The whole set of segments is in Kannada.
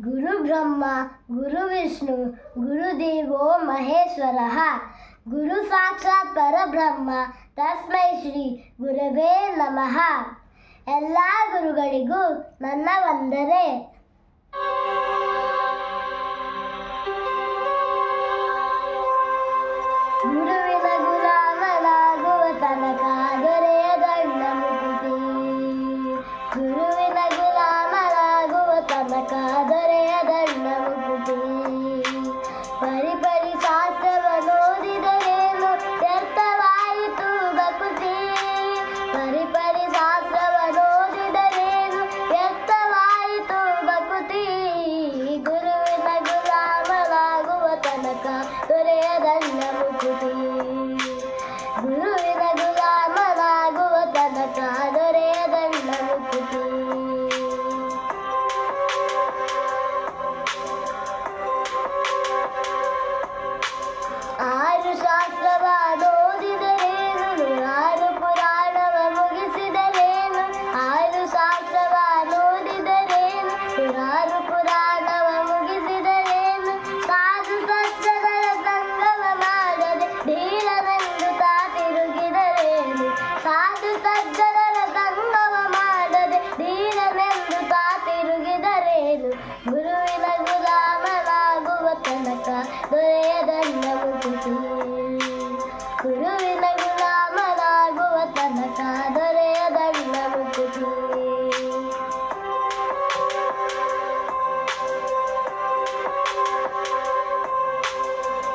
ಗುರು ಬ್ರಹ್ಮ, ಗುರು ವಿಷ್ಣು ಗುರುದೇವೋ ಮಹೇಶ್ವರ. ಗುರು ಸಾಕ್ಷಾತ್ ಪರಬ್ರಹ್ಮ, ತಸ್ಮೈ ಶ್ರೀ ಗುರವೇ ನಮಃ. ಎಲ್ಲ ಗುರುಗಳಿಗೂ ನನ್ನ ವಂದನೆ. ಗುರುವಿನ ಗುಲಾಮನಾಗುವ ತನಕ ದೊರೆಯದಣ್ಣ ಮುಗಿಸಿ ಗುರು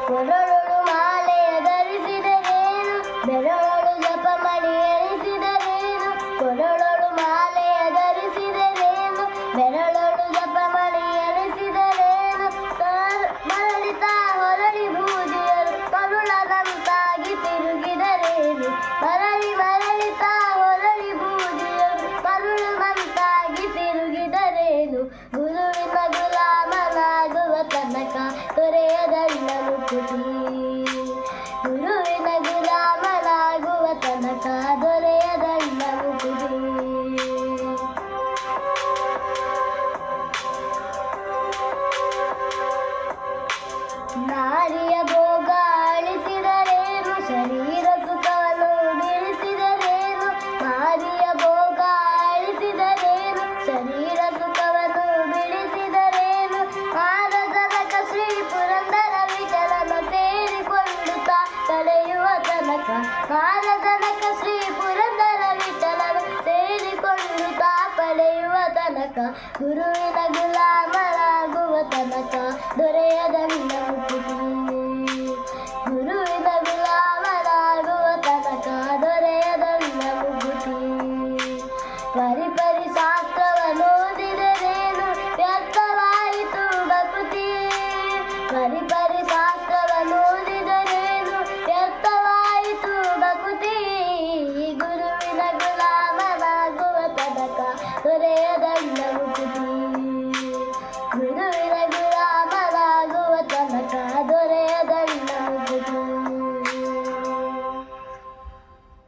我这 ಕಾಲತನಕ ಶ್ರೀ ಪುರಂದರ ವಿಠಲನು ಸೇರಿಕೊಂಡು ತಾ ಪಡೆಯುವ ತನಕ. ಗುರುವಿನ ಗುಲಾಮರಾಗುವ ತನಕ ದೊರೆಯದ ಮುಕ್ತಿ ಗುರುವಿನ ಗುಲಾಮರಾಗುವ ತನಕ ದೊರೆಯದ ಮುಕ್ತಿ ಪರಿ ಪರಿ ಶಾಸ್ತ್ರವನ್ನೋದಿದರೇನು ವ್ಯರ್ಥವಾಯಿತು ಭಕೃತಿ. ಪರಿ ಪರಿ